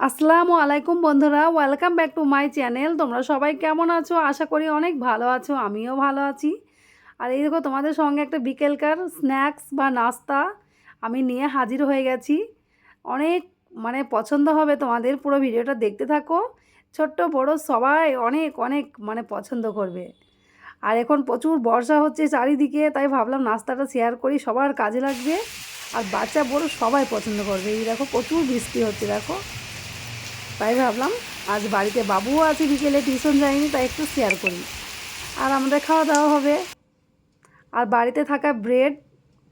আসসালামু আলাইকুম বন্ধুরা welcome back to my channel তোমরা সবাই কেমন আছো? আশা করি অনেক ভালো আছো, আমিও ভালো আছি। আর এই দেখো, তোমাদের সঙ্গে একটা বিকেলকার স্ন্যাক্স বা নাস্তা আমি নিয়ে হাজির হয়ে গেছি। অনেক মানে পছন্দ হবে তোমাদের, পুরো ভিডিওটা দেখতে থাকো। ছোট্ট, বড়, সবাই অনেক অনেক মানে পছন্দ করবে। আর এখন প্রচুর বর্ষা হচ্ছে চারিদিকে, তাই ভাবলাম নাস্তাটা শেয়ার করি, সবার কাজে লাগবে। আর বাচ্চা বড় সবাই পছন্দ করবে। এই দেখো, প্রচুর বৃষ্টি হচ্ছে, দেখো। তাই ভাবলাম, আজ বাড়িতে বাবুও আছে, বিকেলে টিউশন যায়নি, তাই একটু শেয়ার করি। আর আমাদের খাওয়া দাওয়া হবে। আর বাড়িতে থাকা ব্রেড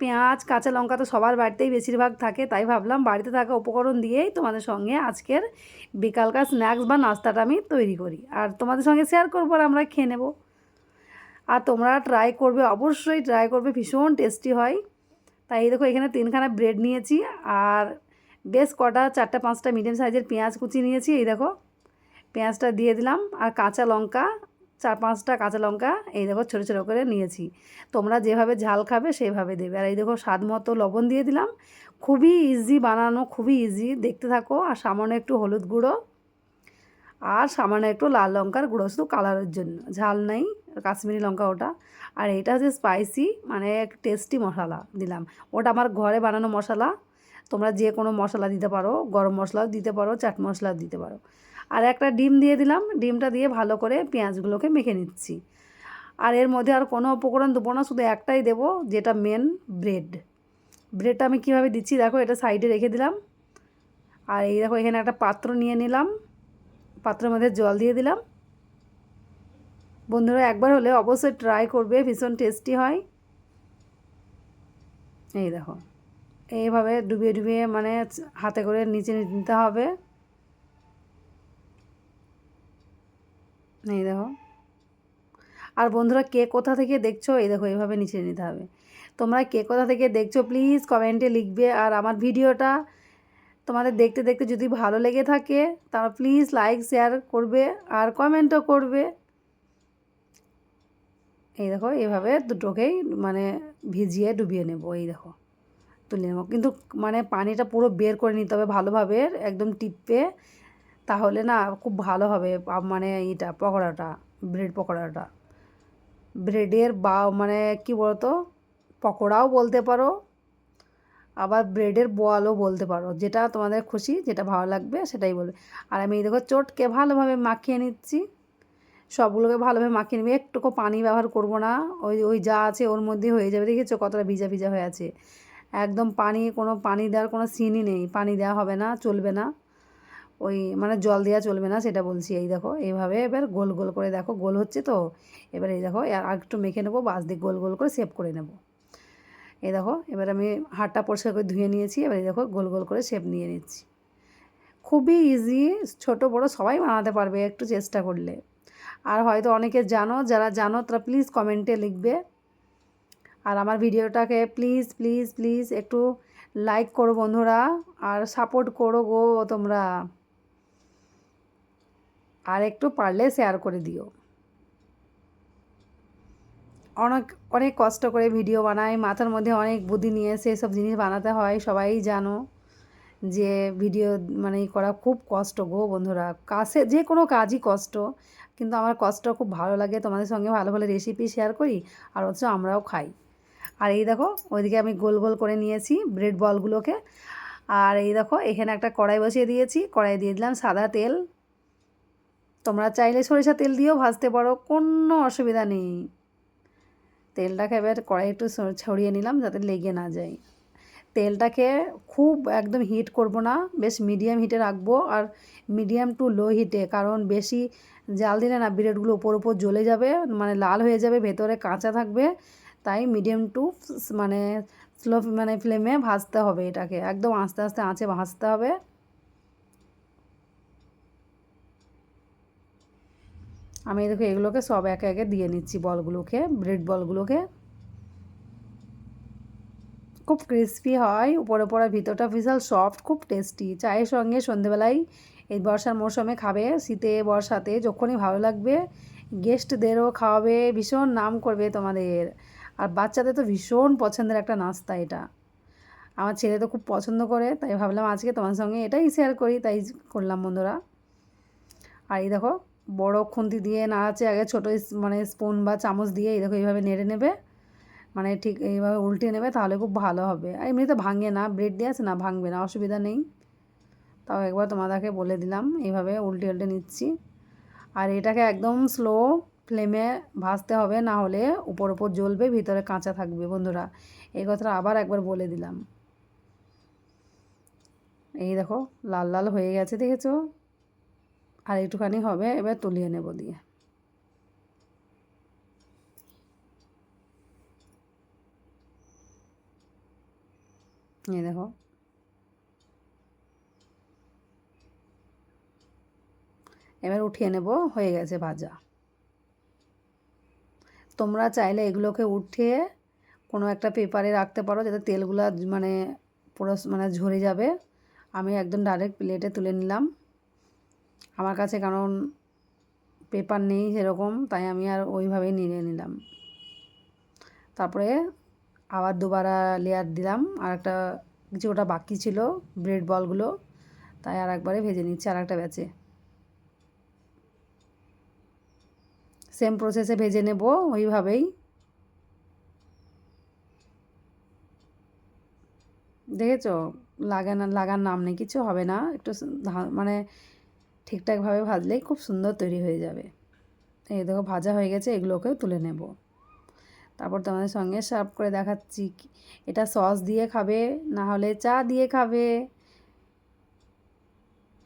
পেঁয়াজ, কাঁচা লঙ্কা তো সবার বাড়িতেই বেশিরভাগ থাকে, তাই ভাবলাম বাড়িতে থাকা উপকরণ দিয়েই তোমাদের সঙ্গে আজকের বিকালকার স্ন্যাক্স বা নাস্তাটা আমি তৈরি করি। আর তোমাদের সঙ্গে শেয়ার করব আর আমরা খেয়ে নেব। আর তোমরা ট্রাই করবে, অবশ্যই ট্রাই করবে, ভীষণ টেস্টি হয়। তাই দেখো, এখানে তিনখানা ব্রেড নিয়েছি। আর বেশ কটা, চারটা, পাঁচটা মিডিয়াম সাইজের পেঁয়াজ কুচি নিয়েছি, এই দেখো। পেঁয়াজটা দিয়ে দিলাম, আর কাঁচা লঙ্কা, চার, পাঁচটা কাঁচা লঙ্কা, এই দেখো, ছোটো ছোটো করে নিয়েছি। তোমরা যেভাবে ঝাল খাবে, সেভাবে দেবে। আর এই দেখো, স্বাদ মতো লবণ দিয়ে দিলাম। খুবই ইজি বানানো, খুবই ইজি দেখতে থাকো, আর সামান্য একটু হলুদ গুঁড়ো, আর সামান্য একটু লাল লঙ্কার গুঁড়ো, শুধু কালারের জন্য। ঝাল নেই, কাশ্মীরি লঙ্কা ওটা। আর এটা হচ্ছে স্পাইসি মানে এক টেস্টি মশলা দিলাম। ওটা আমার ঘরে বানানো মশলা। তোমরা যে কোনো মশলা দিতে পারো, গরম মশলাও দিতে পারো, চাট মশলাও দিতে পারো। আর একটা ডিম দিয়ে দিলাম, ডিমটা দিয়ে ভালো করে পেঁয়াজগুলোকে মেখে নিচ্ছি। আর এর মধ্যে আর কোনো উপকরণ দেবো না, শুধু একটাই দেবো, যেটা মেন ব্রেড ব্রেডটা আমি কীভাবে দিচ্ছি, দেখো এটা সাইডে রেখে দিলাম। আর এই দেখো, এখানে একটা পাত্র নিয়ে নিলাম। পাত্রের মধ্যে জল দিয়ে দিলাম। বন্ধুরা, একবার হলে অবশ্যই ট্রাই করবে, ভীষণ টেস্টি হয়। এই দেখো। এইভাবে ডুবিয়ে ডুবিয়ে মানে হাতে করে নিচে নিতে হবে। এই দেখো। আর বন্ধুরা, কে কোথা থেকে দেখছ? এই দেখো, এইভাবে নিচে নিতে হবে। তোমরা কে কোথা থেকে দেখছ প্লিজ কমেন্টে লিখবে। আর আমার ভিডিওটা তোমাদের দেখতে দেখতে যদি ভালো লেগে থাকে, তাহলে প্লিজ লাইক শেয়ার করবে আর কমেন্টও করবে। এই দেখো, এইভাবে দুটোকেই মানে ভিজিয়ে ডুবিয়ে নেব। এই দেখো। তুলে নেব। কিন্তু মানে পানিটা পুরো বের করে নিতে হবে ভালোভাবে, একদম টিপে, তাহলে না খুব ভালো হবে মানে এটা পকোড়াটা ব্রেড পকোড়াটা। ব্রেডের বা মানে কি বলতো, পকোড়াও বলতে পারো, আবার ব্রেডের বোয়ালও বলতে পারো। যেটা তোমাদের খুশি, যেটা ভালো লাগবে, সেটাই বলবে। আর আমি দেখো চটকে ভালোভাবে মাখিয়ে নিচ্ছি। সবগুলোকে ভালোভাবে মাখিয়ে নেবে। একটুকু পানি ব্যবহার করব না। ওই ওই যা আছে ওর মধ্যে হয়ে যাবে। দেখেছ কতটা ভিজা ভিজা হয়ে আছে। একদম পানি, কোনো পানি দেওয়ার কোনো সিনই নেই। পানি দেওয়া হবে না, চলবে না। ওই মানে জল দেওয়া চলবে না, সেটা বলছি। এই দেখো, এইভাবে এবার গোল গোল করে দেখো, গোল হচ্ছে তো? এবার এই দেখো আর একটু মেখে নেব বাস দিয়ে গোল গোল করে সেভ করে নেব। এই দেখো, এবার আমি হাটটা পরিষ্কার করে ধুয়ে নিয়েছি, এবার এই দেখো, গোল গোল করে শেপ নিয়ে নিচ্ছি। খুবই ইজি ছোট, বড়, সবাই বানাতে পারবে একটু চেষ্টা করলে। আর হয়তো অনেকে জানো, যারা জানো, তারা প্লিজ কমেন্টে লিখবে। আর আমার ভিডিওটাকে প্লিজ প্লিজ প্লিজ একটু লাইক করো বন্ধুরা আর সাপোর্ট করো গো তোমরা। আর একটু পারলে শেয়ার করে দিও। অনেক অনেক কষ্ট করে ভিডিও বানাই, মাথার মধ্যে অনেক বুদ্ধি নিয়ে এসে সব জিনিস বানাতে হয়, সবাই জানো যে ভিডিও মানে করা খুব কষ্ট গো বন্ধুরা। কাছে, যে কোনো কাজই কষ্ট, কিন্তু আমার কষ্ট খুব ভালো লাগে, তোমাদের সঙ্গে ভালো ভালো রেসিপি শেয়ার করি, আর হচ্ছে আমরাও খাই। আর এই দেখো, ওইদিকে আমি গোল গোল করে নিয়েছি ব্রেড বলগুলোকে আর এই দেখো, এখানে একটা কড়াই বসিয়ে দিয়েছি। কড়াই দিয়ে দিলাম সাদা তেল। তোমরা চাইলে সরিষা তেল দিয়েও ভাজতে পারো, কোনো অসুবিধা নেই। তেলটাকে এবার কড়াই একটু ছড়িয়ে নিলাম যাতে লেগে না যায়। তেলটাকে খুব একদম হিট করব না, বেশ মিডিয়াম হিটে রাখব আর মিডিয়াম টু লো হিটে কারণ বেশি জাল দিলে না ব্রেডগুলো উপর উপর জ্বলে যাবে মানে লাল হয়ে যাবে, ভেতরে কাঁচা থাকবে। তাই মিডিয়াম টু মানে স্লো মানে ফ্লেমে ভাজতে হবে এটাকে। একদম আস্তে আস্তে আঁচে ভাজতে হবে। আমি দেখো এগুলোকে সব একে একে দিয়ে নিচ্ছি বলগুলোকে ব্রেড বলগুলোকে। খুব ক্রিস্পি হয়, উপরে পড়া ভিতরটা বিশাল সফট খুব টেস্টি চায়ের সঙ্গে সন্ধেবেলায় এই বর্ষার মৌসুমে খাবে, শীতে, বর্ষাতে, যখনই ভালো লাগবে গেস্টদেরও খাওয়াবে, ভীষণ নাম করবে তোমাদের। আর বাচ্চাদের তো ভীষণ পছন্দের একটা নাস্তা এটা। আমার ছেলে তো খুব পছন্দ করে, তাই ভাবলাম আজকে তোমার সঙ্গে এটাই শেয়ার করি, তাই করলাম বন্ধুরা। আর এই দেখো, বড় খুন্তি দিয়ে নাড়াচ্ছে, আগে ছোটো মানে স্পুন বা চামচ দিয়ে এই দেখো এইভাবে নেড়ে নেবে। মানে ঠিক এইভাবে উল্টে নেবে, তাহলে খুব ভালো হবে। আর এমনিতে ভাঙে না ব্রেড দিয়ে আছে না, ভাঙবে না, অসুবিধা নেই। তাও একবার তোমাদেরকে বলে দিলাম, এইভাবে উল্টে উল্টে নিচ্ছি। আর এটাকে একদম স্লো ফ্লেমে ভাজতে হবে, না হলে উপর উপর জ্বলবে, ভিতরে কাঁচা থাকবে বন্ধুরা। এই কথাটা আবার একবার বলে দিলাম। এই দেখো, লাল লাল হয়ে গেছে, দেখেছ? আর একটুখানি হবে, এবার তুলিয়ে নেব দিয়ে। এই দেখো। এবার উঠিয়ে নেব, হয়ে গেছে ভাজা। তোমরা চাইলে এগুলোকে উঠিয়ে কোনো একটা পেপারে রাখতে পারো যাতে তেলগুলো মানে পুরো মানে ঝরে যাবে। আমি একদম ডাইরেক্ট প্লেটে তুলে নিলাম। আমার কাছে কারণ পেপার নেই সেরকম, তাই আমি আর ওইভাবেই নিয়ে নিলাম। তারপরে আবার দুবারা লেয়ার দিলাম। আর একটা কিছু ওটা বাকি ছিল ব্রেড বলগুলো তাই আর একবারে ভেজে নিচ্ছি আর একটা ব্যাচে সেম প্রসেসে ভেজে নেব, ওইভাবেই। দেখেছ? লাগান লাগার নাম নেই, কিছু হবে না। একটু মানে ঠিকঠাকভাবে ভাজলেই খুব সুন্দর তৈরি হয়ে যাবে। এই দেখো, ভাজা হয়ে গেছে, এগুলোকেও তুলে নেব। তারপর তোমাদের সঙ্গে সার্ভ করে দেখাচ্ছি এটা সস দিয়ে খাবে, না হলে চা দিয়ে খাবে।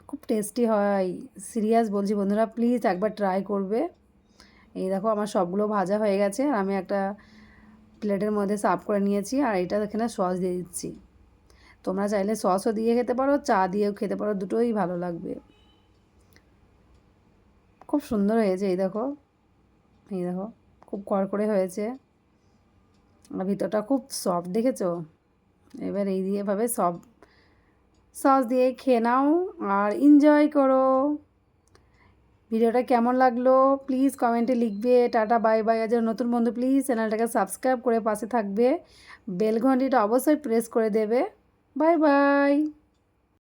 খুব টেস্টি হয়। সিরিয়াস বলছি বন্ধুরা প্লিজ একবার ট্রাই করবে। এই দেখো আমার সবগুলো ভাজা হয়ে গেছে, আর আমি একটা প্লেটের মধ্যে সার্ভ করে নিয়েছি, আর এটা এখানে সস দিয়ে দিচ্ছি। তোমরা চাইলে সসও দিয়ে খেতে পারো, চা দিয়েও খেতে পারো, দুটোই ভালো লাগবে। খুব সুন্দর হয়েছে এই দেখো এই দেখো, খুব কড়কড়ে হয়েছে। আর ভিতরটা খুব সফট দেখেছ? এবার এই দিয়ে ভাবে সব সস দিয়ে খেয়ে নাও, আর এনজয় করো। ভিডিওটা কেমন লাগল? প্লিজ কমেন্টে লিখবে। টাটা বাই বাই আজ নতুন বন্ধু প্লিজ চ্যানেলটাকে সাবস্ক্রাইব করে পাশে থাকবে। বেল ঘন্টিটা অবশ্যই প্রেস করে দেবে। Bye bye